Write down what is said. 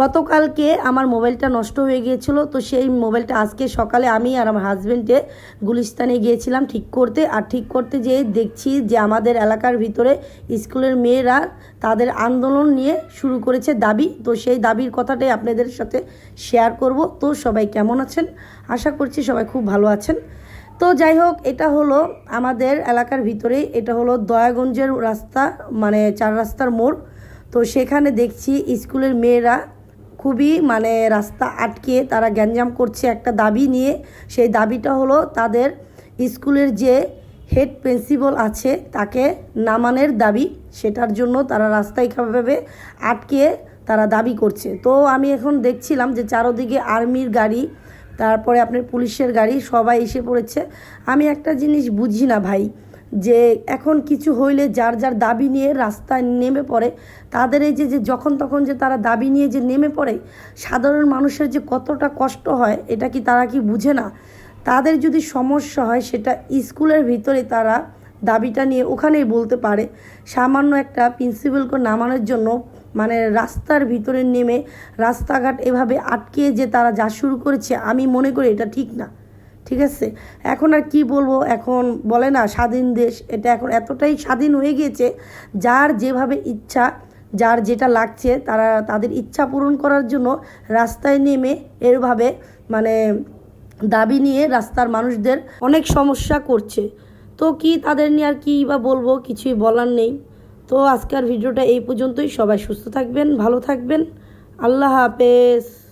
গতকালকে আমার মোবাইলটা নষ্ট হয়ে গিয়েছিল, তো সেই মোবাইলটা আজকে সকালে আমি আর আমার হাজব্যান্ডে গুলিস্তানে গিয়েছিলাম ঠিক করতে। আর ঠিক করতে যেয়ে দেখছি যে আমাদের এলাকার ভিতরে স্কুলের মেয়েরা তাদের আন্দোলন নিয়ে শুরু করেছে দাবি। তো সেই দাবির কথাটাই আপনাদের সাথে শেয়ার করব। তো সবাই কেমন আছেন? আশা করছি সবাই খুব ভালো আছেন। তো যাই হোক, এটা হলো আমাদের এলাকার ভিতরে, এটা হলো দয়াগঞ্জের রাস্তা মানে চার রাস্তার মোড়। তো সেখানে দেখছি স্কুলের মেয়েরা খুবই মানে রাস্তা আটকে তারা গ্যাঞ্জাম করছে একটা দাবি নিয়ে। সেই দাবিটা হলো তাদের স্কুলের যে হেড প্রিন্সিপাল আছে তাকে নামানের দাবি। সেটার জন্য তারা রাস্তায় কীভাবে আটকে তারা দাবি করছে। তো আমি এখন দেখছিলাম যে চারোদিকে আর্মির গাড়ি, তারপরে আপনার পুলিশের গাড়ি সবাই এসে পড়েছে। আমি একটা জিনিস বুঝি না ভাই যে এখন কিছু হইলে যার যার দাবি নিয়ে রাস্তায় নেমে পড়ে, তাদের এই যে যে যখন তখন যে তারা দাবি নিয়ে যে নেমে পড়ে, সাধারণ মানুষের যে কতটা কষ্ট হয়, এটা কি তারা কি বুঝে না? তাদের যদি সমস্যা হয়, সেটা স্কুলের ভিতরে তারা দাবিটা নিয়ে ওখানেই বলতে পারে। সামান্য একটা প্রিন্সিপালকে নামানোর জন্য মানে রাস্তার ভিতরে নেমে রাস্তাঘাট এভাবে আটকে যে তারা যা শুরু করেছে, আমি মনে করি এটা ঠিক না। ঠিক আছে? এখন আর কি বলব? এখন বলে না, স্বাধীন দেশ, এটা এখন এতটাই স্বাধীন হয়ে গিয়েছে, যার যেভাবে ইচ্ছা, যার যেটা লাগছে, তারা, তাদের ইচ্ছা পূরণ করার জন্য রাস্তায় নেমে এরভাবে মানে দাবি নিয়ে রাস্তার মানুষদের অনেক সমস্যা করছে। তো কি তাদের নিয়ে আর কী বা বলব? কিছুই বলার নেই। তো আজকের ভিডিওটা এই পর্যন্তই। সবাই সুস্থ থাকবেন, ভালো থাকবেন। আল্লাহ হাফেজ।